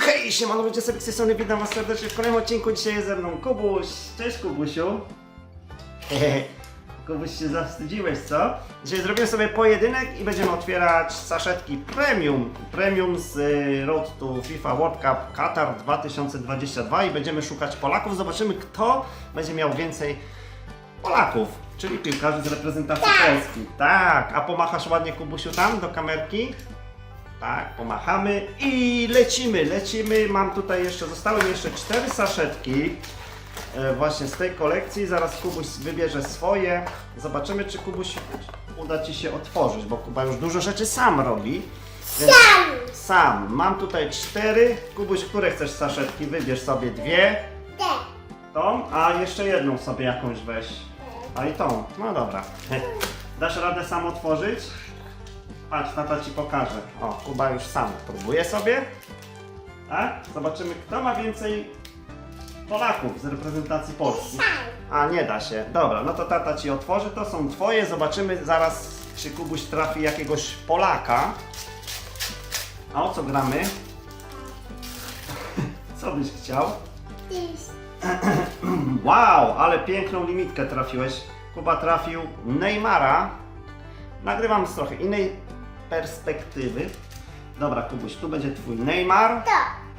Hej, siemano ludzie, sobie z tej strony witam was serdecznie w kolejnym odcinku. Dzisiaj jest ze mną Kubuś. Cześć Kubusiu. Hehe. Kubuś się zawstydziłeś, co? Dzisiaj zrobimy sobie pojedynek i będziemy otwierać saszetki Premium. Premium z y, Road to FIFA World Cup Qatar 2022 i będziemy szukać Polaków. Zobaczymy kto będzie miał więcej Polaków, czyli piłkarzy z reprezentacji Polski. Tak, a pomachasz ładnie Kubusiu tam do kamerki? Tak, pomachamy i lecimy, lecimy. Mam tutaj jeszcze, zostały mi jeszcze cztery saszetki e, właśnie z tej kolekcji. Zaraz Kubuś wybierze swoje. Zobaczymy, czy Kubuś uda Ci się otworzyć, bo Kuba już dużo rzeczy sam robi. Więc sam. Mam tutaj cztery. Kubuś, które chcesz saszetki? Wybierz sobie dwie. Tą, a jeszcze jedną sobie jakąś weź. A i tą. No dobra. Dasz radę sam otworzyć? Patrz, tata ci pokaże. O, Kuba już sam próbuje sobie. Tak? Zobaczymy, kto ma więcej Polaków z reprezentacji Polski. A, nie da się. Dobra, no to tata ci otworzy. To są twoje. Zobaczymy zaraz, czy Kubuś trafi jakiegoś Polaka. A o co gramy? Co byś chciał? Wow, ale piękną limitkę trafiłeś. Kuba trafił Neymara. Nagrywam z trochę innej perspektywy. Dobra, Kubuś, tu będzie twój Neymar.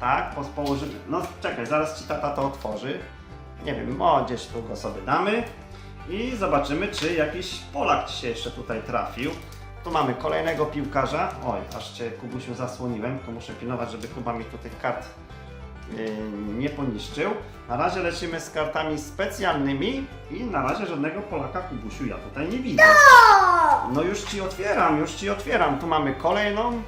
Tak, po- położymy. No czekaj, zaraz ci tata to otworzy. Nie wiem, o gdzieś tu go sobie damy. I zobaczymy, czy jakiś Polak ci się jeszcze tutaj trafił. Tu mamy kolejnego piłkarza. Oj, aż cię Kubusiu zasłoniłem, to muszę pilnować, żeby Kuba mi tutaj kart nie poniszczył. Na razie lecimy z kartami specjalnymi i na razie żadnego Polaka Kubusiu ja tutaj nie widzę. No już ci otwieram, już ci otwieram. Tu mamy kolejną.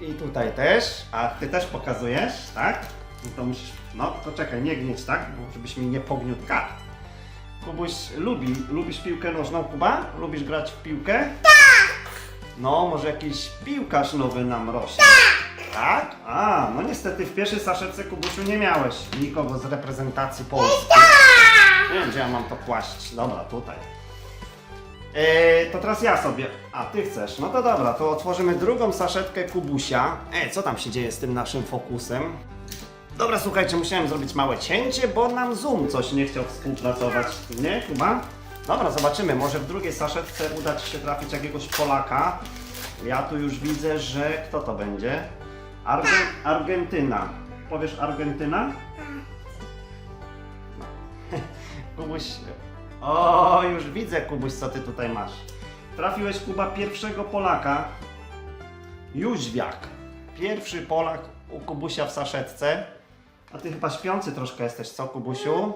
I tutaj też. A ty też pokazujesz, tak? No to musisz. No to czekaj, nie gnieć, tak? Bo żebyś mi nie pogniótł kart. Kubuś lubi, lubisz piłkę nożną, Kuba? Lubisz grać w piłkę? Tak! No, może jakiś piłkarz nowy nam rośnie. Tak? A, no niestety w pierwszej saszetce Kubusiu nie miałeś nikogo z reprezentacji Polski. Nie wiem, gdzie ja mam to kłaść. Dobra, tutaj. Eee, to teraz ja sobie. A ty chcesz? No to dobra, to otworzymy drugą saszetkę Kubusia. E, co tam się dzieje z tym naszym fokusem? Dobra, słuchajcie, musiałem zrobić małe cięcie, bo nam Zoom coś nie chciał współpracować. Nie, Kuba? Dobra, zobaczymy. Może w drugiej saszetce uda Ci się trafić jakiegoś Polaka. Ja tu już widzę, że kto to będzie? Argen Argentyna. Powiesz Argentyna? Kubuś. O, już widzę, Kubuś, co ty tutaj masz. Trafiłeś, Kuba, pierwszego Polaka. Jóźwiak. Pierwszy Polak u Kubusia w saszetce. A ty chyba śpiący troszkę jesteś, co, Kubusiu?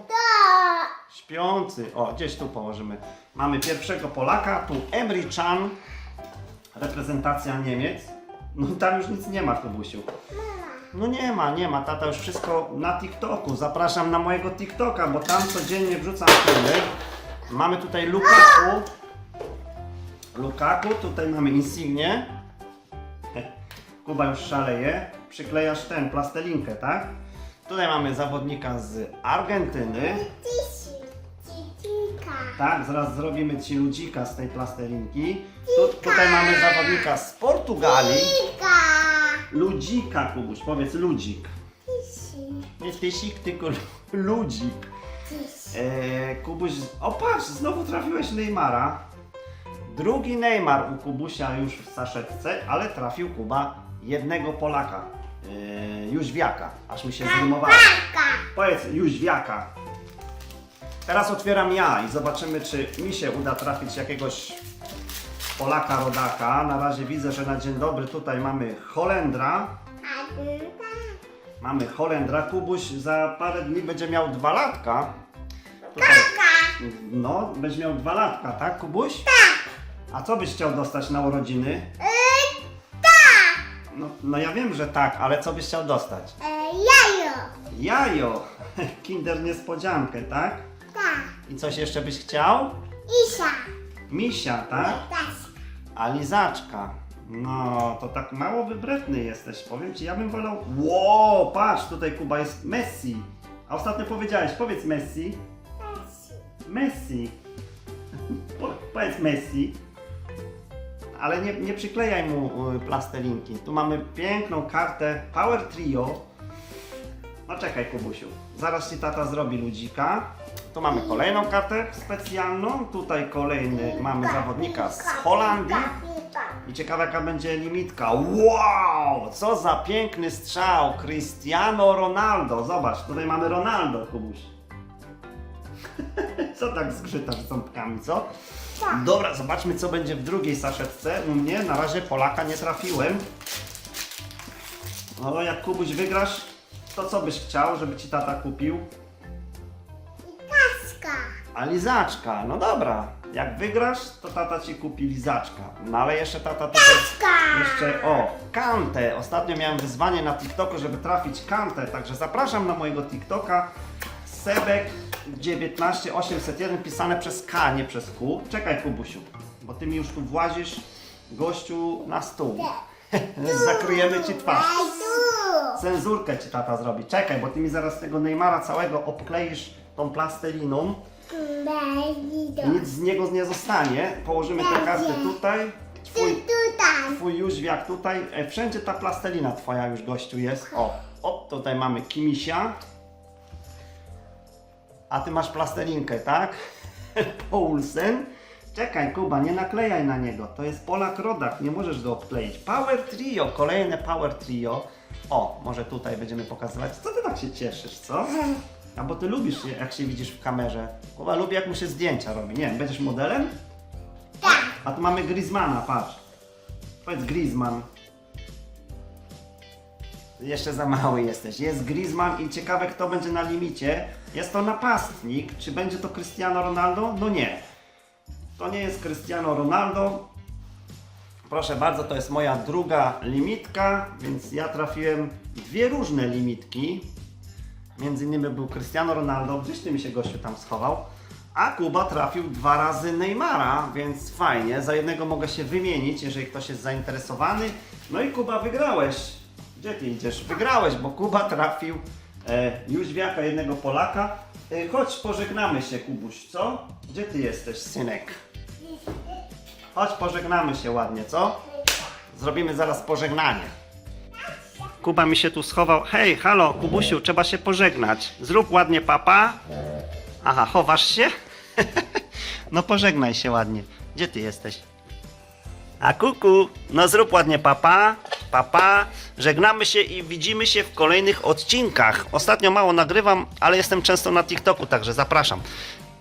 Śpiący. O, gdzieś tu położymy. Mamy pierwszego Polaka, tu Emre Can, reprezentacja Niemiec. No tam już nic nie ma, Kubusiu. No nie ma, nie ma. Tata już wszystko na TikToku. Zapraszam na mojego TikToka, bo tam codziennie wrzucam filmy. Mamy tutaj Lukaku. Lukaku, tutaj mamy Insignię. Kuba już szaleje. Przyklejasz ten, plastelinkę, tak? Tutaj mamy zawodnika z Argentyny. Tak, zaraz zrobimy ci ludzika z tej plastelinki. Tu, tutaj mamy zawodnika z Portugalii. Ludzika, Kubuś, powiedz ludzik. Nie tysik, tylko ludzik. Eee, Kubuś, o patrz, znowu trafiłeś Neymara. Drugi Neymar u Kubusia już w saszetce, ale trafił Kuba jednego Polaka. Eee, Jóźwiaka, aż mi się zrymowało. Powiedz Jóźwiaka. Teraz otwieram ja i zobaczymy, czy mi się uda trafić jakiegoś Polaka rodaka. Na razie widzę, że na dzień dobry tutaj mamy Holendra. Mamy Holendra. Kubuś za parę dni będzie miał dwa latka. Tutaj, no, będzie miał dwa latka, tak Kubuś? Tak. A co byś chciał dostać na urodziny? No, no ja wiem, że tak, ale co byś chciał dostać? Jajo! Kinder niespodziankę, tak? I coś jeszcze byś chciał? Misia, tak? A lizaczka. No, to tak mało wybredny jesteś. Powiem ci, ja bym wolał. Ło, patrz, tutaj Kuba jest Messi. A ostatnio powiedziałeś, powiedz Messi. Messi. Po, powiedz Messi. ale nie, nie przyklejaj mu y, plastelinki. Tu mamy piękną kartę Power Trio. No czekaj, Kubusiu. Zaraz ci tata zrobi ludzika. Tu mamy kolejną kartę specjalną. Tutaj kolejny mamy zawodnika z Holandii. I ciekawa jaka będzie limitka. Wow! Co za piękny strzał! Cristiano Ronaldo. Zobacz, tutaj mamy Ronaldo, Kubuś. Co tak zgrzytasz ząbkami, co? Dobra, zobaczmy co będzie w drugiej saszetce. U mnie na razie Polaka nie trafiłem. No jak Kubuś wygrasz, to co byś chciał, żeby ci tata kupił? Kaska. A lizaczka, no dobra. Jak wygrasz, to tata ci kupi lizaczka. No ale jeszcze tata tutaj... Jeszcze, o, Kantę. Ostatnio miałem wyzwanie na TikToku, żeby trafić Kantę, także zapraszam na mojego TikToka. Sebek 19801 pisane przez K, nie przez Q. Czekaj Kubusiu, bo ty mi już tu włazisz, gościu, na stół. Zakryjemy ci twarz. Cenzurkę ci tata zrobi. Czekaj, bo ty mi zaraz tego Neymara całego obkleisz tą plasteliną. Nic z niego nie zostanie. Położymy te karty tutaj. Tu, Twój, tutaj. twój Jóźwiak tutaj. E, Wszędzie ta plastelina twoja już gościu jest. O, o tutaj mamy Kimisia. A ty masz plastelinkę, tak? Paulsen. Czekaj, Kuba, nie naklejaj na niego. To jest Polak Rodak, nie możesz go obkleić. Power Trio, kolejne Power Trio. O, może tutaj będziemy pokazywać. Co ty tak się cieszysz, co? A bo ty lubisz, się- jak się widzisz w kamerze. Kuba lubi, jak mu się zdjęcia robi. Nie wiem, będziesz modelem? Tak. A tu mamy Griezmana, patrz. Powiedz Griezmann. Jeszcze za mały jesteś. Jest Griezmann i ciekawe kto będzie na limicie. Jest to napastnik. Czy będzie to Cristiano Ronaldo? No nie. To nie jest Cristiano Ronaldo. Proszę bardzo, to jest moja druga limitka, więc ja trafiłem dwie różne limitki. Między innymi był Cristiano Ronaldo, gdzieś ty mi się gościu tam schował. A Kuba trafił dwa razy Neymara, więc fajnie. Za jednego mogę się wymienić, jeżeli ktoś jest zainteresowany. No i Kuba wygrałeś. Gdzie ty idziesz? Wygrałeś, bo Kuba trafił e, Jóźwiaka, jednego Polaka. E, chodź, pożegnamy się, Kubuś, co? Gdzie ty jesteś, synek? Chodź, pożegnamy się ładnie, co? Zrobimy zaraz pożegnanie. Kuba mi się tu schował. Hej, halo, Kubusiu, trzeba się pożegnać. Zrób ładnie papa. Aha, chowasz się? no pożegnaj się ładnie. Gdzie ty jesteś? A kuku, no zrób ładnie papa. Papa. Żegnamy się i widzimy się w kolejnych odcinkach. Ostatnio mało nagrywam, ale jestem często na TikToku, także zapraszam.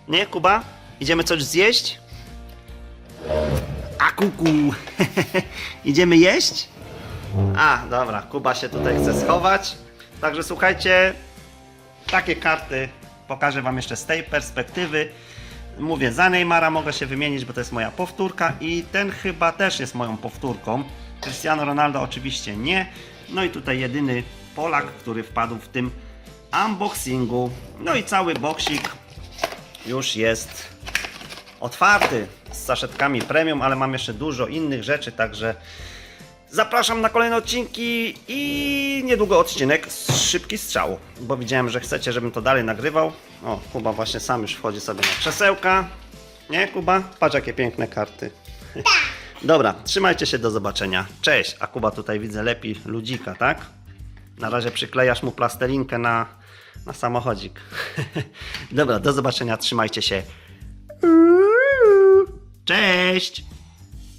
Nie, Kuba? Idziemy coś zjeść? A kuku, idziemy jeść? A, dobra, Kuba się tutaj chce schować. Także słuchajcie, takie karty pokażę Wam jeszcze z tej perspektywy. Mówię, za Neymara mogę się wymienić, bo to jest moja powtórka i ten chyba też jest moją powtórką. Cristiano Ronaldo oczywiście nie. No i tutaj jedyny Polak, który wpadł w tym unboxingu. No i cały boksik już jest otwarty z saszetkami premium, ale mam jeszcze dużo innych rzeczy, także zapraszam na kolejne odcinki i niedługo odcinek z szybki strzał, bo widziałem, że chcecie, żebym to dalej nagrywał. O, Kuba właśnie sam już wchodzi sobie na krzesełka. Nie, Kuba? Patrz jakie piękne karty. Dobra, trzymajcie się, do zobaczenia. Cześć, a Kuba tutaj widzę lepi ludzika, tak? Na razie przyklejasz mu plastelinkę na, na samochodzik. Dobra, do zobaczenia, trzymajcie się. Cześć!